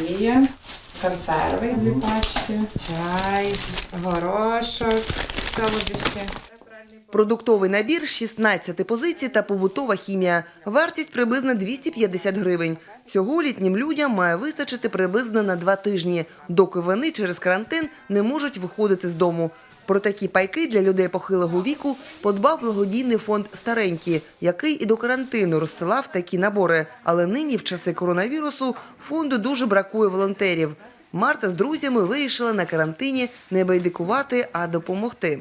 олія, консерви дві пачки, чай, горошок, солодощі. Продуктовий набір 16 позицій та побутова хімія. Вартість приблизно 250 гривень. Цього літнім людям має вистачити приблизно на два тижні, доки вони через карантин не можуть виходити з дому. Про такі пайки для людей похилого віку подбав благодійний фонд «Старенькі», який і до карантину розсилав такі набори. Але нині, в часи коронавірусу, фонду дуже бракує волонтерів. Марта з друзями вирішила на карантині не байдикувати, а допомогти.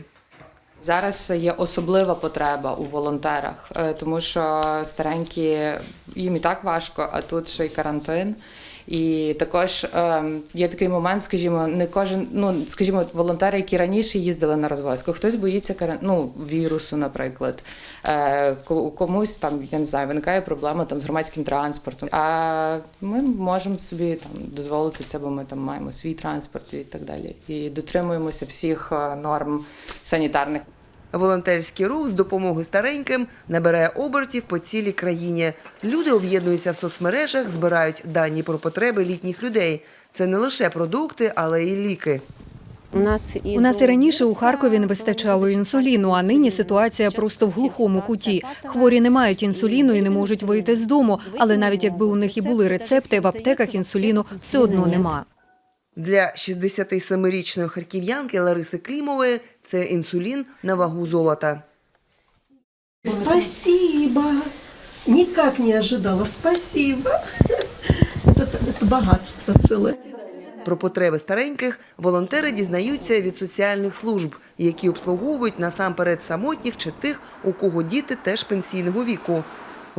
Зараз є особлива потреба у волонтерах, е, тому що старенькі їм і так важко, а тут ще й карантин. І також е, є такий момент, скажімо, не кожен, ну скажімо, волонтери, які раніше їздили на розвозку, хтось боїться ну, вірусу, наприклад. Е, комусь там я не знаю, виникає проблема там з громадським транспортом. А ми можемо собі там дозволити це, бо ми там маємо свій транспорт і так далі. І дотримуємося всіх е, норм санітарних. Волонтерський рух з допомоги стареньким набирає обертів по цілій країні. Люди об'єднуються в соцмережах, збирають дані про потреби літніх людей. Це не лише продукти, але й ліки. У нас і У нас і раніше у Харкові не вистачало інсуліну, а нині ситуація просто в глухому куті. Хворі не мають інсуліну і не можуть вийти з дому. Але навіть якби у них і були рецепти, в аптеках інсуліну все одно нема. Для 67-річної харків'янки Лариси Клімової це інсулін на вагу золота. Спасибо. Никак не ожидала. Спасибо. Это, это богатство целое. Про потреби стареньких волонтери дізнаються від соціальних служб, які обслуговують насамперед самотніх чи тих, у кого діти теж пенсійного віку.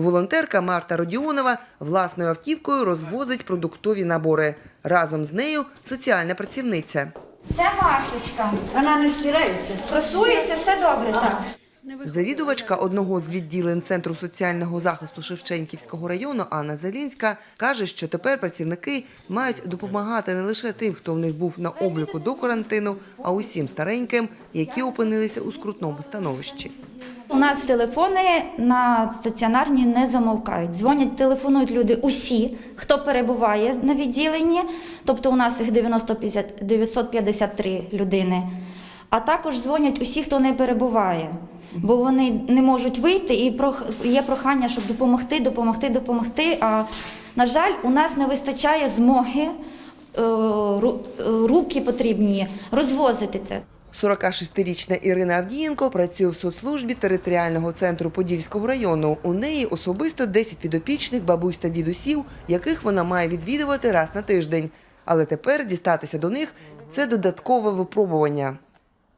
Волонтерка Марта Родіонова власною автівкою розвозить продуктові набори. Разом з нею соціальна працівниця. Це масличка. Она не стирается. Просується, все добре, так. Завідувачка одного з відділень Центру соціального захисту Шевченківського району Анна Зелінська каже, що тепер працівники мають допомагати не лише тим, хто в них був на обліку до карантину, а усім стареньким, які опинилися у скрутному становищі. У нас телефони на стаціонарні не замовкають. Дзвонять, телефонують люди усі, хто перебуває на відділенні. Тобто у нас їх 950 953 людини. А також дзвонять усі, хто не перебуває. Бо вони не можуть вийти, і є прохання, щоб допомогти, допомогти, допомогти. А на жаль, у нас не вистачає змоги, е, е, руки потрібні розвозити це. 46-річна Ірина Авдієнко працює в соцслужбі територіального центру Подільського району. У неї особисто 10 підопічних бабусь та дідусів, яких вона має відвідувати раз на тиждень. Але тепер дістатися до них це додаткове випробування.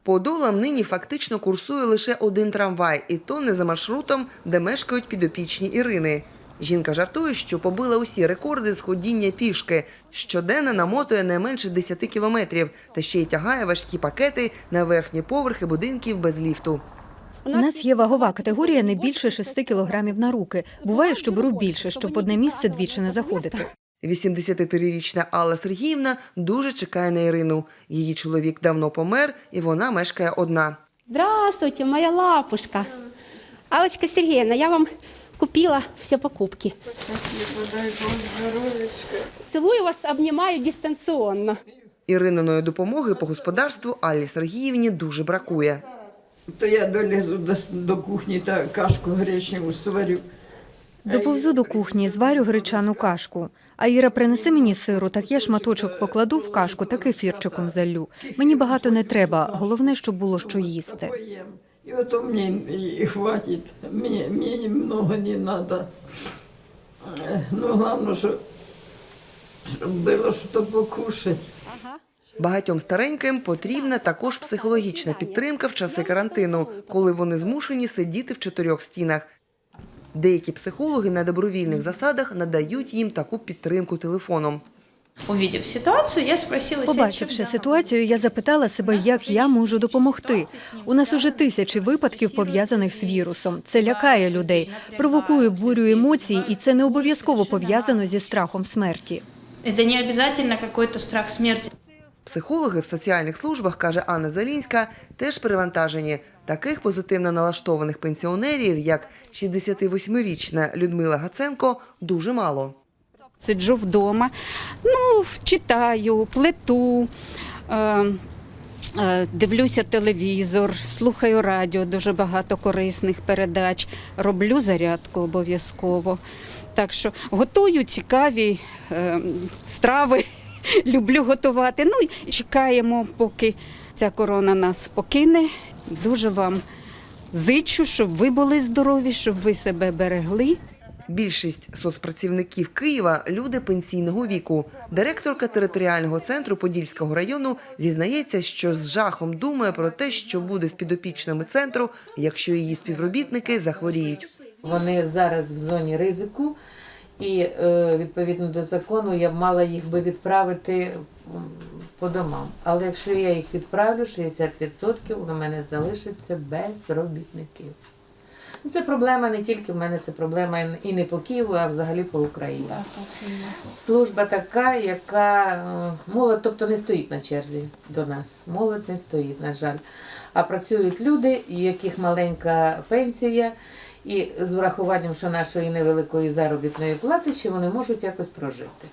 По долам нині фактично курсує лише один трамвай, і то не за маршрутом, де мешкають підопічні Ірини. Жінка жартує, що побила усі рекорди з ходіння пішки. Щоденно намотує не менше 10 кілометрів та ще й тягає важкі пакети на верхні поверхи будинків без ліфту. У нас є вагова категорія не більше 6 кілограмів на руки. Буває, що беру більше, щоб в одне місце двічі не заходити. 83-річна Алла Сергіївна дуже чекає на Ірину. Її чоловік давно помер, і вона мешкає одна. Здравствуйте, моя лапушка. Аллочка Сергеевна, я вам купила все покупки. Спасибо, дай Бог Целую вас, обнимаю дистанционно. Ірининої допомоги по господарству Аллі Сергіївні дуже бракує. То я долізу до, до кухні та кашку гречневу сварю. Доповзу до кухні, зварю гречану кашку. А Іра принесе мені сиру, так я шматочок покладу в кашку та кефірчиком залю. Мені багато не треба, головне, щоб було що їсти. Поїм. І ото мені і хватить. Мені, мені много не треба. Ну, головне, що, щоб було що покушати. Багатьом стареньким потрібна також психологічна підтримка в часи карантину, коли вони змушені сидіти в чотирьох стінах. Деякі психологи на добровільних засадах надають їм таку підтримку телефоном. Увидев ситуацию, я спросила Побачивши ситуацію, я запитала себе, як я можу допомогти. У нас уже тисячі випадків пов'язаних з вірусом. Це лякає людей, провокує бурю емоцій, і це не обов'язково пов'язано зі страхом смерті. это не обязательно какой-то страх смерти. Психологи в соціальних службах, каже Анна Залінська, теж перевантажені. Таких позитивно налаштованих пенсіонерів, як 68-річна Людмила Гаценко, дуже мало. Сиджу вдома, ну, читаю, плету, е, е, дивлюся телевізор, слухаю радіо, дуже багато корисних передач, роблю зарядку обов'язково. Так що готую цікаві е, страви, люблю готувати. Ну і чекаємо, поки ця корона нас покине. Дуже вам зичу, щоб ви були здорові, щоб ви себе берегли. Більшість соцпрацівників Києва люди пенсійного віку. Директорка територіального центру Подільського району зізнається, що з жахом думає про те, що буде з підопічними центру, якщо її співробітники захворіють. Вони зараз в зоні ризику, і е, відповідно до закону я б мала їх би відправити по домам. Але якщо я їх відправлю, 60% у мене залишиться без робітників. Ну, Це проблема не тільки в мене, це проблема і не по Києву, а взагалі по Україні. Служба така, яка е, молодь, тобто не стоїть на черзі до нас. Молодь не стоїть, на жаль. А працюють люди, у яких маленька пенсія, і з врахуванням, що нашої невеликої заробітної плати, ще вони можуть якось прожити.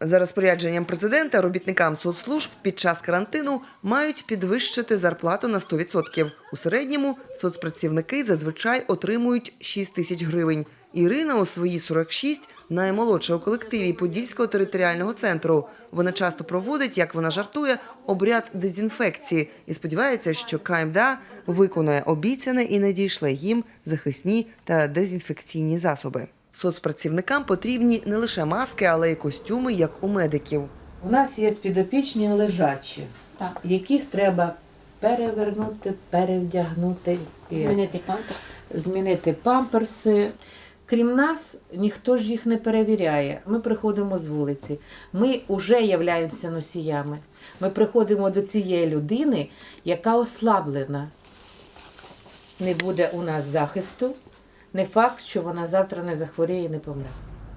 За розпорядженням президента робітникам соцслужб під час карантину мають підвищити зарплату на 100%. У середньому соцпрацівники зазвичай отримують 6 тисяч гривень. Ірина у свої 46 наймолодша у колективі Подільського територіального центру. Вона часто проводить, як вона жартує, обряд дезінфекції і сподівається, що КМДА виконає обіцяне і надійшле їм захисні та дезінфекційні засоби. Соцпрацівникам потрібні не лише маски, але й костюми, як у медиків. У нас є підопічні лежачі, Так. яких треба перевернути, перевдягнути. Змінити памперс. змінити памперси. Крім нас, ніхто ж їх не перевіряє. Ми приходимо з вулиці. Ми вже являємося носіями. Ми приходимо до цієї людини, яка ослаблена. Не буде у нас захисту. Не факт, що вона завтра не захворіє і не помре.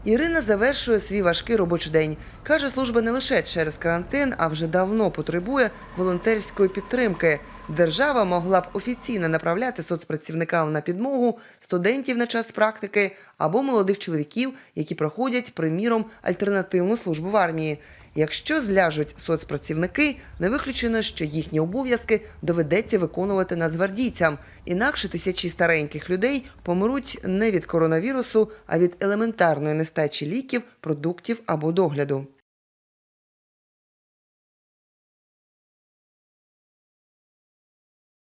Ірина завершує свій важкий робочий день. Каже, служба не лише через карантин, а вже давно потребує волонтерської підтримки. Держава могла б офіційно направляти соцпрацівникам на підмогу студентів на час практики або молодих чоловіків, які проходять, приміром, альтернативну службу в армії. Якщо зляжуть соцпрацівники, не виключено, що їхні обов'язки доведеться виконувати нацгвардійцям. Інакше тисячі стареньких людей помруть не від коронавірусу, а від елементарної нестачі ліків, продуктів або догляду.